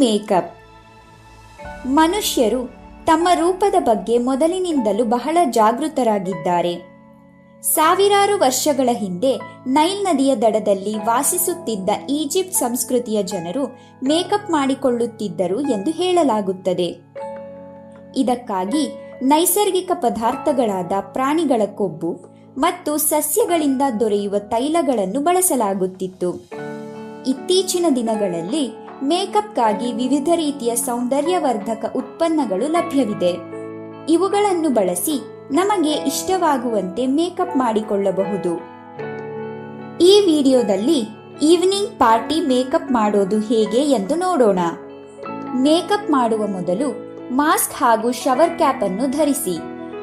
Makeup. ಮನುಷ್ಯರು ತಮ್ಮ ರೂಪದ ಬಗ್ಗೆ ಮೊದಲಿನಿಂದಲೂ ಬಹಳ ಜಾಗೃತರಾಗಿದ್ದಾರೆ. ಸಾವಿರಾರು ವರ್ಷಗಳ ಹಿಂದೆ ನೈಲ್ ನದಿಯ ದಡದಲ್ಲಿ ವಾಸಿಸುತ್ತಿದ್ದ ಈಜಿಪ್ಟ್ ಸಂಸ್ಕೃತಿಯ ಜನರು ಮೇಕಪ್ ಮಾಡಿಕೊಳ್ಳುತ್ತಿದ್ದರು ಎಂದು ಹೇಳಲಾಗುತ್ತದೆ. ಇದಕ್ಕಾಗಿ ನೈಸರ್ಗಿಕ ಪದಾರ್ಥಗಳಾದ ಪ್ರಾಣಿಗಳ ಕೊಬ್ಬು ಮತ್ತು ಸಸ್ಯಗಳಿಂದ ದೊರೆಯುವ ತೈಲಗಳನ್ನು ಬಳಸಲಾಗುತ್ತಿತ್ತು. ಇತ್ತೀಚಿನ ದಿನಗಳಲ್ಲಿ ಮೇಕಪ್ಗಾಗಿ ವಿವಿಧ ರೀತಿಯ ಸೌಂದರ್ಯವರ್ಧಕ ಉತ್ಪನ್ನಗಳು ಲಭ್ಯವಿದೆ. ಇವುಗಳನ್ನು ಬಳಸಿ ನಮಗೆ ಇಷ್ಟವಾಗುವಂತೆ ಮೇಕಪ್ ಮಾಡಿಕೊಳ್ಳಬಹುದು. ಈ ವಿಡಿಯೋದಲ್ಲಿ ಈವ್ನಿಂಗ್ ಪಾರ್ಟಿ ಮೇಕಪ್ ಮಾಡೋದು ಹೇಗೆ ಎಂದು ನೋಡೋಣ. ಮೇಕಪ್ ಮಾಡುವ ಮೊದಲು ಮಾಸ್ಕ್ ಹಾಗೂ ಶವರ್ ಕ್ಯಾಪ್ ಅನ್ನು ಧರಿಸಿ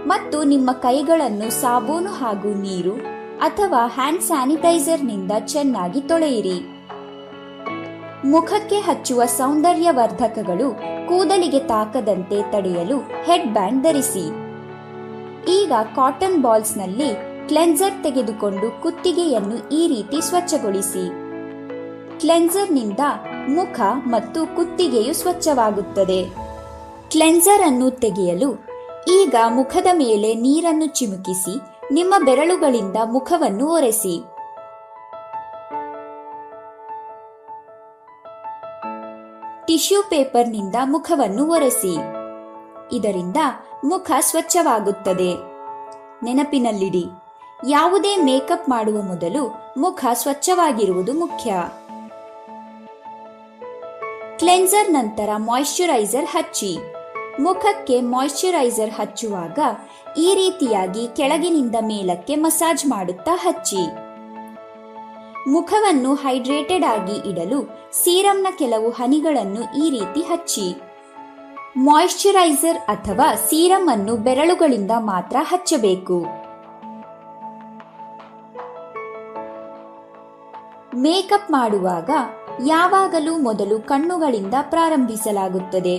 ಮತ್ತು ನಿಮ್ಮ ಕೈಗಳನ್ನು ಸಾಬೂನು ಹಾಗೂ ನೀರು ಅಥವಾ ಹ್ಯಾಂಡ್ ಸ್ಯಾನಿಟೈಸರ್ನಿಂದ ಚೆನ್ನಾಗಿ ತೊಳೆಯಿರಿ. ಮುಖಕ್ಕೆ ಹಚ್ಚುವ ಸೌಂದರ್ಯವರ್ಧಕಗಳು ಕೂದಲಿಗೆ ತಾಕದಂತೆ ತಡೆಯಲು ಹೆಡ್ ಬ್ಯಾಂಡ್ ಧರಿಸಿ. ಈಗ ಕಾಟನ್ ಬಾಲ್ಸ್ನಲ್ಲಿ ಕ್ಲೆನ್ಸರ್ ತೆಗೆದುಕೊಂಡು ಕುತ್ತಿಗೆಯನ್ನು ಈ ರೀತಿ ಸ್ವಚ್ಛಗೊಳಿಸಿ. ಕ್ಲೆನ್ಸರ್ನಿಂದ ಮುಖ ಮತ್ತು ಕುತ್ತಿಗೆಯು ಸ್ವಚ್ಛವಾಗುತ್ತದೆ. ಕ್ಲೆನ್ಸರ್ ಅನ್ನು ತೆಗೆಯಲು ಈಗ ಮುಖದ ಮೇಲೆ ನೀರನ್ನು ಚಿಮುಕಿಸಿ ನಿಮ್ಮ ಬೆರಳುಗಳಿಂದ ಮುಖವನ್ನು ಒರೆಸಿ. ಟಿಶ್ಯೂ ಪೇಪರ್ನಿಂದ ಮುಖವನ್ನು ಒರೆಸಿ. ಇದರಿಂದ ಮುಖ ಸ್ವಚ್ಛವಾಗುತ್ತದೆ. ನೆನಪಿನಲ್ಲಿಡಿ, ಯಾವುದೇ ಮೇಕಪ್ ಮಾಡುವ ಮೊದಲು ಮುಖ ಸ್ವಚ್ಛವಾಗಿರುವುದು ಮುಖ್ಯ. ಕ್ಲೆನ್ಸರ್ ನಂತರ ಮಾಯಿಶ್ಚರೈಸರ್ ಹಚ್ಚಿ. ಮುಖಕ್ಕೆ ಮಾಯಿಶ್ಚರೈಸರ್ ಹಚ್ಚುವಾಗ ಈ ರೀತಿಯಾಗಿ ಕೆಳಗಿನಿಂದ ಮೇಲಕ್ಕೆ ಮಸಾಜ್ ಮಾಡುತ್ತಾ ಹಚ್ಚಿ. ಮುಖವನ್ನು ಹೈಡ್ರೇಟೆಡ್ ಆಗಿ ಇಡಲು ಸೀರಮ್ನ ಕೆಲವು ಹನಿಗಳನ್ನು ಈ ರೀತಿ ಹಚ್ಚಿ. ಮಾಯಿಶ್ಚರೈಸರ್ ಅಥವಾ ಸೀರಮ್ ಅನ್ನು ಬೆರಳುಗಳಿಂದ ಮಾತ್ರ ಹಚ್ಚಬೇಕು. ಮೇಕಪ್ ಮಾಡುವಾಗ ಯಾವಾಗಲೂ ಮೊದಲು ಕಣ್ಣುಗಳಿಂದ ಪ್ರಾರಂಭಿಸಲಾಗುತ್ತದೆ.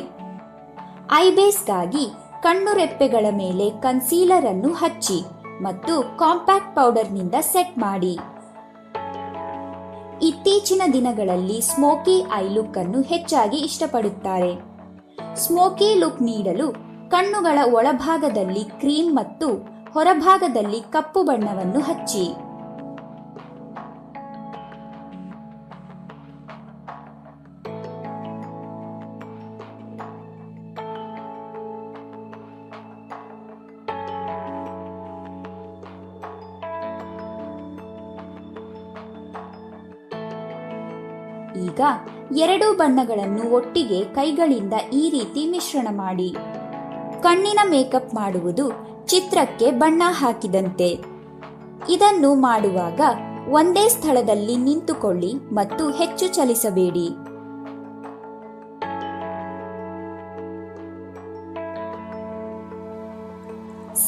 ಐಬೇಸ್ಗಾಗಿ ಕಣ್ಣು ರೆಪ್ಪೆಗಳ ಮೇಲೆ ಕನ್ಸೀಲರ್ ಅನ್ನು ಹಚ್ಚಿ ಮತ್ತು ಕಾಂಪ್ಯಾಕ್ಟ್ ಪೌಡರ್ನಿಂದ ಸೆಟ್ ಮಾಡಿ. ಇತ್ತೀಚಿನ ದಿನಗಳಲ್ಲಿ ಸ್ಮೋಕಿ ಐ ಲುಕ್ ಅನ್ನು ಹೆಚ್ಚಾಗಿ ಇಷ್ಟಪಡುತ್ತಾರೆ. ಸ್ಮೋಕಿ ಲುಕ್ ನೀಡಲು ಕಣ್ಣುಗಳ ಒಳಭಾಗದಲ್ಲಿ ಕ್ರೀಮ್ ಮತ್ತು ಹೊರಭಾಗದಲ್ಲಿ ಕಪ್ಪು ಬಣ್ಣವನ್ನು ಹಚ್ಚಿ. ಈಗ ಎರಡೂ ಬಣ್ಣಗಳನ್ನು ಒಟ್ಟಿಗೆ ಕೈಗಳಿಂದ ಈ ರೀತಿ ಮಿಶ್ರಣ ಮಾಡಿ. ಕಣ್ಣಿನ ಮೇಕಪ್ ಮಾಡುವುದು ಚಿತ್ರಕ್ಕೆ ಬಣ್ಣ ಹಾಕಿದಂತೆ. ಇದನ್ನು ಮಾಡುವಾಗ ಒಂದೇ ಸ್ಥಳದಲ್ಲಿ ನಿಂತುಕೊಳ್ಳಿ ಮತ್ತು ಹೆಚ್ಚು ಚಲಿಸಬೇಡಿ.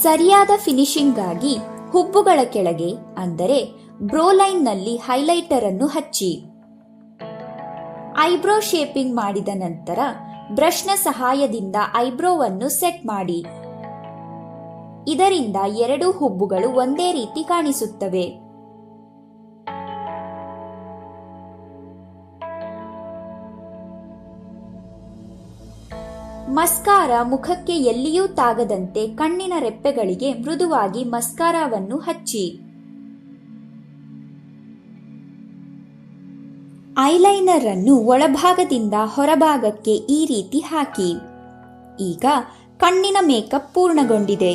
ಸರಿಯಾದ ಫಿನಿಶಿಂಗ್ಗಾಗಿ ಹುಬ್ಬುಗಳ ಕೆಳಗೆ, ಅಂದರೆ ಬ್ರೋಲೈನ್ನಲ್ಲಿ ಹೈಲೈಟರ್ ಅನ್ನು ಹಚ್ಚಿ. ಐಬ್ರೋ ಶೇಪಿಂಗ್ ಮಾಡಿದ ನಂತರ ಬ್ರಷ್ನ ಸಹಾಯದಿಂದ ಐಬ್ರೋವನ್ನು ಸೆಟ್ ಮಾಡಿ. ಇದರಿಂದ ಎರಡು ಹುಬ್ಬುಗಳು ಒಂದೇ ರೀತಿ ಕಾಣಿಸುತ್ತವೆ. ಮಸ್ಕಾರ ಮುಖಕ್ಕೆ ಎಲ್ಲಿಯೂ ತಾಗದಂತೆ ಕಣ್ಣಿನ ರೆಪ್ಪೆಗಳಿಗೆ ಮೃದುವಾಗಿ ಮಸ್ಕಾರವನ್ನು ಹಚ್ಚಿ. ಐಲೈನರ್ ಅನ್ನು ಒಳಭಾಗದಿಂದ ಹೊರಭಾಗಕ್ಕೆ ಈ ರೀತಿ ಹಾಕಿ. ಈಗ ಕಣ್ಣಿನ ಮೇಕಪ್ ಪೂರ್ಣಗೊಂಡಿದೆ.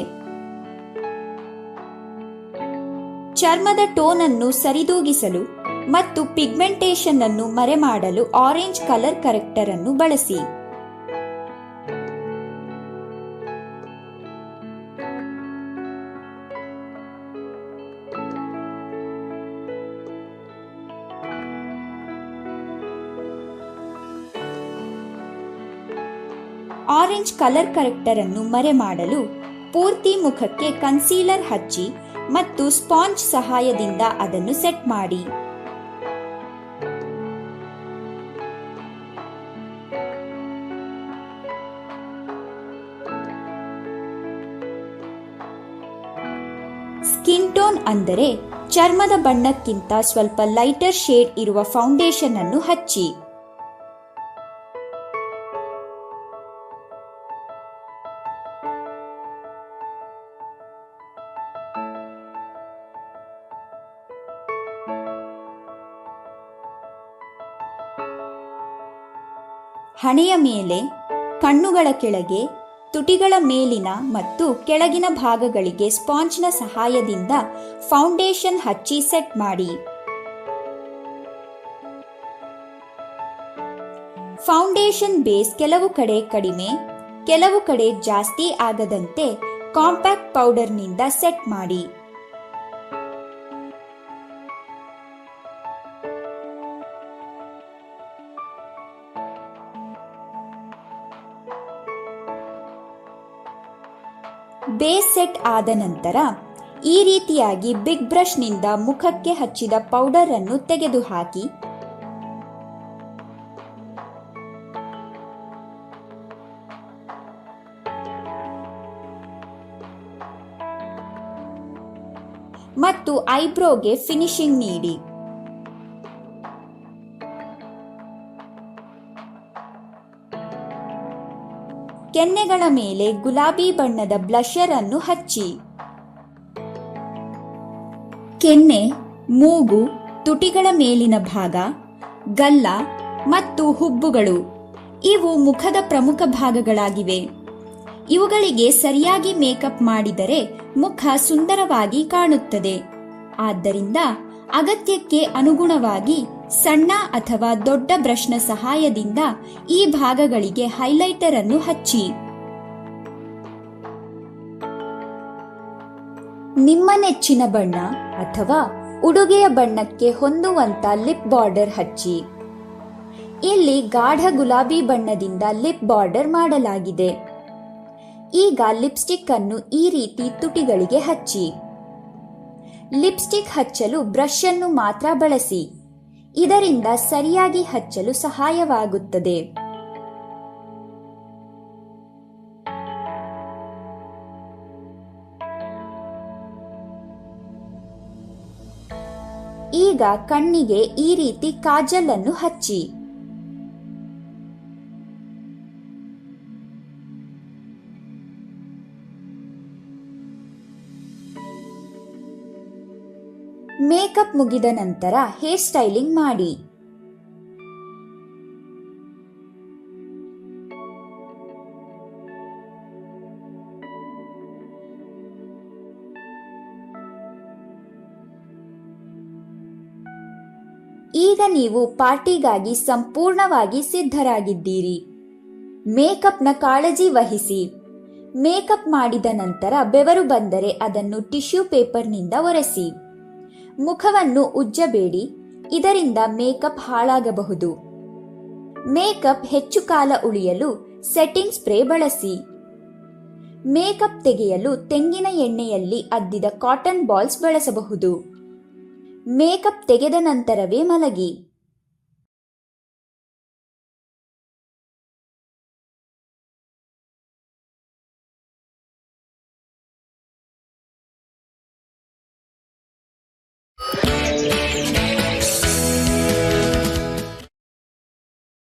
ಚರ್ಮದ ಟೋನ್ ಅನ್ನು ಸರಿದೂಗಿಸಲು ಮತ್ತು ಪಿಗ್ಮೆಂಟೇಷನ್ ಅನ್ನು ಮರೆಮಾಡಲು ಆರೆಂಜ್ ಕಲರ್ ಕರೆಕ್ಟರ್ ಅನ್ನು ಬಳಸಿ. ಆರೆಂಜ್ ಕಲರ್ ಕರೆಕ್ಟರ್ ಅನ್ನು ಮರೆಮಾಡಲು ಪೂರ್ತಿ ಮುಖಕ್ಕೆ ಕನ್ಸೀಲರ್ ಹಚ್ಚಿ ಮತ್ತು ಸ್ಪಾಂಜ್ ಸಹಾಯದಿಂದ ಅದನ್ನು ಸೆಟ್ ಮಾಡಿ. ಸ್ಕಿನ್ ಟೋನ್ ಅಂದರೆ ಚರ್ಮದ ಬಣ್ಣಕ್ಕಿಂತ ಸ್ವಲ್ಪ ಲೈಟರ್ ಶೇಡ್ ಇರುವ ಫೌಂಡೇಶನ್ ಅನ್ನು ಹಚ್ಚಿ. ಹಣೆಯ ಮೇಲೆ, ಕಣ್ಣುಗಳ ಕೆಳಗೆ, ತುಟಿಗಳ ಮೇಲಿನ ಮತ್ತು ಕೆಳಗಿನ ಭಾಗಗಳಿಗೆ ಸ್ಪಾಂಜ್ನ ಸಹಾಯದಿಂದ ಫೌಂಡೇಶನ್ ಹಚ್ಚಿ ಸೆಟ್ ಮಾಡಿ. ಫೌಂಡೇಶನ್ ಬೇಸ್ ಕೆಲವು ಕಡೆ ಕಡಿಮೆ, ಕೆಲವು ಕಡೆ ಜಾಸ್ತಿ ಆಗದಂತೆ ಕಾಂಪ್ಯಾಕ್ಟ್ ಪೌಡರ್ನಿಂದ ಸೆಟ್ ಮಾಡಿ. ಬೇಸ್ ಸೆಟ್ ಆದ ನಂತರ ಈ ರೀತಿಯಾಗಿ ಬಿಗ್ ಬ್ರಷ್ನಿಂದ ಮುಖಕ್ಕೆ ಹಚ್ಚಿದ ಪೌಡರ್ ಅನ್ನು ತೆಗೆದುಹಾಕಿ. ಮತ್ತು ಐಬ್ರೋಗೆ ಫಿನಿಶಿಂಗ್ ನೀಡಿ. ಕೆನ್ನೆಗಳ ಮೇಲೆ ಗುಲಾಬಿ ಬಣ್ಣದ ಬ್ಲಷರ್ ಅನ್ನು ಹಚ್ಚಿ. ಕೆನ್ನೆ, ಮೂಗು, ತುಟಿಗಳ ಮೇಲಿನ ಭಾಗ, ಗಲ್ಲ ಮತ್ತು ಹುಬ್ಬುಗಳು. ಇವು ಮುಖದ ಪ್ರಮುಖ ಭಾಗಗಳಾಗಿವೆ. ಇವುಗಳಿಗೆ ಸರಿಯಾಗಿ ಮೇಕಪ್ ಮಾಡಿದರೆ ಮುಖ ಸುಂದರವಾಗಿ ಕಾಣುತ್ತದೆ. ಆದ್ದರಿಂದ ಅಗತ್ಯಕ್ಕೆ ಅನುಗುಣವಾಗಿ ಸಣ್ಣ ಅಥವಾ ದೊಡ್ಡ ಬ್ರಷ್ನ ಸಹಾಯದಿಂದ ಈ ಭಾಗಗಳಿಗೆ ಹೈಲೈಟರ್ ಅನ್ನು ಹಚ್ಚಿ. ನಿಮ್ಮ ನೆಚ್ಚಿನ ಬಣ್ಣ ಅಥವಾ ಉಡುಗೆಯ ಬಣ್ಣಕ್ಕೆ ಹೊಂದುವಂತ ಲಿಪ್ ಬಾರ್ಡರ್ ಹಚ್ಚಿ. ಇಲ್ಲಿ ಗಾಢ ಗುಲಾಬಿ ಬಣ್ಣದಿಂದ ಲಿಪ್ ಬಾರ್ಡರ್ ಮಾಡಲಾಗಿದೆ. ಈಗ ಲಿಪ್ಸ್ಟಿಕ್ ಅನ್ನು ಈ ರೀತಿ ತುಟಿಗಳಿಗೆ ಹಚ್ಚಿ. ಲಿಪ್ಸ್ಟಿಕ್ ಹಚ್ಚಲು ಬ್ರಷ್ ಅನ್ನು ಮಾತ್ರ ಬಳಸಿ. ಇದರಿಂದ ಸರಿಯಾಗಿ ಹಚ್ಚಲು ಸಹಾಯವಾಗುತ್ತದೆ. ಈಗ ಕಣ್ಣಿಗೆ ಈ ರೀತಿ ಕಾಜಲ್ ಅನ್ನು ಹಚ್ಚಿ. ಮೇಕಪ್ ಮುಗಿದ ನಂತರ ಹೇರ್ ಸ್ಟೈಲಿಂಗ್ ಮಾಡಿ. ಈಗ ನೀವು ಪಾರ್ಟಿಗಾಗಿ ಸಂಪೂರ್ಣವಾಗಿ ಸಿದ್ಧರಾಗಿದ್ದೀರಿ. ಮೇಕಪ್ನ ಕಾಳಜಿ ವಹಿಸಿ. ಮೇಕಪ್ ಮಾಡಿದ ನಂತರ ಬೆವರು ಬಂದರೆ ಅದನ್ನು ಟಿಶ್ಯೂ ಪೇಪರ್ನಿಂದ ಒರೆಸಿ. ಮುಖವನ್ನು ಉಜ್ಜಬೇಡಿ. ಇದರಿಂದ ಮೇಕಪ್ ಹಾಳಾಗಬಹುದು. ಮೇಕಪ್ ಹೆಚ್ಚು ಕಾಲ ಉಳಿಯಲು ಸೆಟ್ಟಿಂಗ್ ಸ್ಪ್ರೇ ಬಳಸಿ. ಮೇಕಪ್ ತೆಗೆಯಲು ತೆಂಗಿನ ಎಣ್ಣೆಯಲ್ಲಿ ಅದ್ದಿದ ಕಾಟನ್ ಬಾಲ್ಸ್ ಬಳಸಬಹುದು. ಮೇಕಪ್ ತೆಗೆದ ನಂತರವೇ ಮಲಗಿ.